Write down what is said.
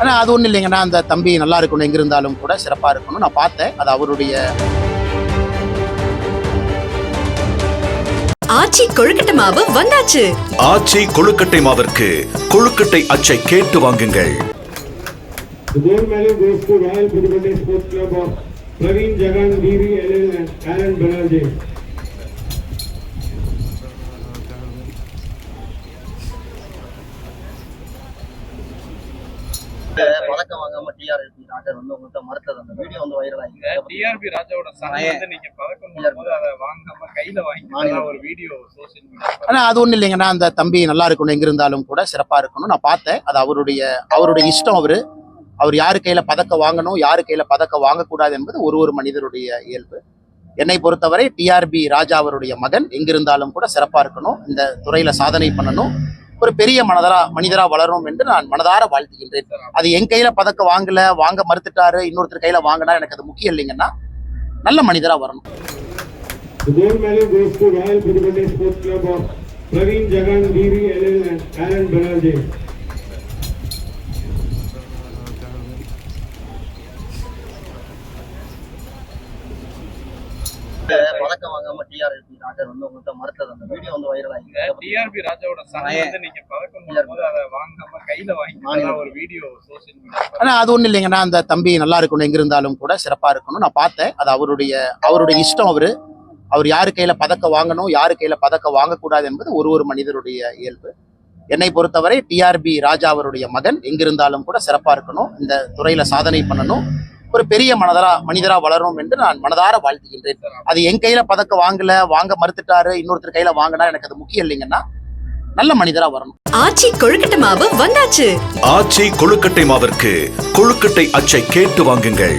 ஆனா அது ஒண்ணும் இல்லைங்கண்ணா அந்த தம்பி நல்லா இருக்கணும். எங்க இருந்தாலும் கூட சிறப்பா இருக்கணும். நான் பார்த்தேன். அது அவருடைய ஆச்சி கொழுக்கட்டை மாவு வந்தாச்சு. ஆச்சி கொழுக்கட்டை மாவிற்கு கொழுக்கட்டை அச்சை கேட்டு வாங்குங்கள். medal goes to Royal Pudupatti பதக்கம் வாங்காம டிஆர்பி ராஜர் வந்து உங்கள்கிட்ட மறுத்தது அந்த வீடியோ வந்து வைரல் ஆகி டிஆர்பி ராஜாவோட சன் வந்து நீங்க பதக்கம் போடும்போது அதை வாங்காம கையில வாங்கி ஒரு வீடியோ சோசியல் மீடியா ஆனா அது ஒண்ணும் இல்லைங்கண்ணா. அந்த தம்பி நல்லா இருக்கணும் எங்க இருந்தாலும் கூட சிறப்பா இருக்கணும். நான் பார்த்தேன். அது அவருடைய அவருடைய இஷ்டம் அவரு. அவர் யாரு கையில பதக்கம் வாங்கணும் யாரு கையில பதக்கம் வாங்கக்கூடாது என்பது ஒரு ஒரு மனிதருடைய இயல்பு. என்னை பொறுத்தவரை டிஆர்பி ராஜா அவருடைய மகன் எங்கிருந்தாலும் கூட சிறப்பா இருக்கணும். இந்த துறையில சாதனை பண்ணணும். ஒரு பெரிய மனதரா மனிதரா வளரணும் என்று நான் மனதார வாழ்த்துகின்றேன் அது என் கையில பதக்கம் வாங்கல வாங்க மறுத்துட்டாரு இன்னொருத்தர் கையில வாங்கினா எனக்கு அது முக்கியம் இல்லைங்கன்னா நல்ல மனிதரா வரணும். பதக்கம் வாங்காம டிஆர்பி ராஜர் வந்து உங்கள்கிட்ட மறுத்தது அந்த வீடியோ வந்து வைரல் ஆகி டிஆர்பி ராஜாவோட வந்து நீங்க பதக்கம் போடும்போது அதை வாங்காம கையில வாங்கி ஒரு வீடியோ சோசியல் மீடியா ஆனா அது ஒண்ணும் இல்லைங்கண்ணா. அந்த தம்பி நல்லா இருக்கணும் எங்க இருந்தாலும் கூட சிறப்பா இருக்கணும். நான் பார்த்தேன். அது அவருடைய அவருடைய இஷ்டம் அவரு. அவர் யாரு கையில பதக்கம் வாங்கணும் யாரு கையில பதக்கம் வாங்கக்கூடாது என்பது ஒரு ஒரு மனிதருடைய இயல்பு. என்னை பொறுத்தவரை டிஆர்பி ராஜா அவருடைய மகன். எங்கிருந்தாலும் கூட சிறப்பா இருக்கணும். இந்த துறையில சாதனை பண்ணணும். ஒரு பெரிய மனதரா மனிதரா வளரணும் என்று நான் மனதார வாழ்த்துகின்றேன். அது என் கையில பதக்கம் வாங்கல வாங்க மறுத்துட்டாரு இன்னொருத்தர் கையில வாங்கினா எனக்கு அது முக்கியம் இல்லைங்கன்னா நல்ல மனிதரா வரணும். ஆச்சி கொழுக்கட்டை மாவு வந்தாச்சு. ஆச்சி கொழுக்கட்டை மாவிற்கு கொழுக்கட்டை அச்சை கேட்டு வாங்குங்கள்.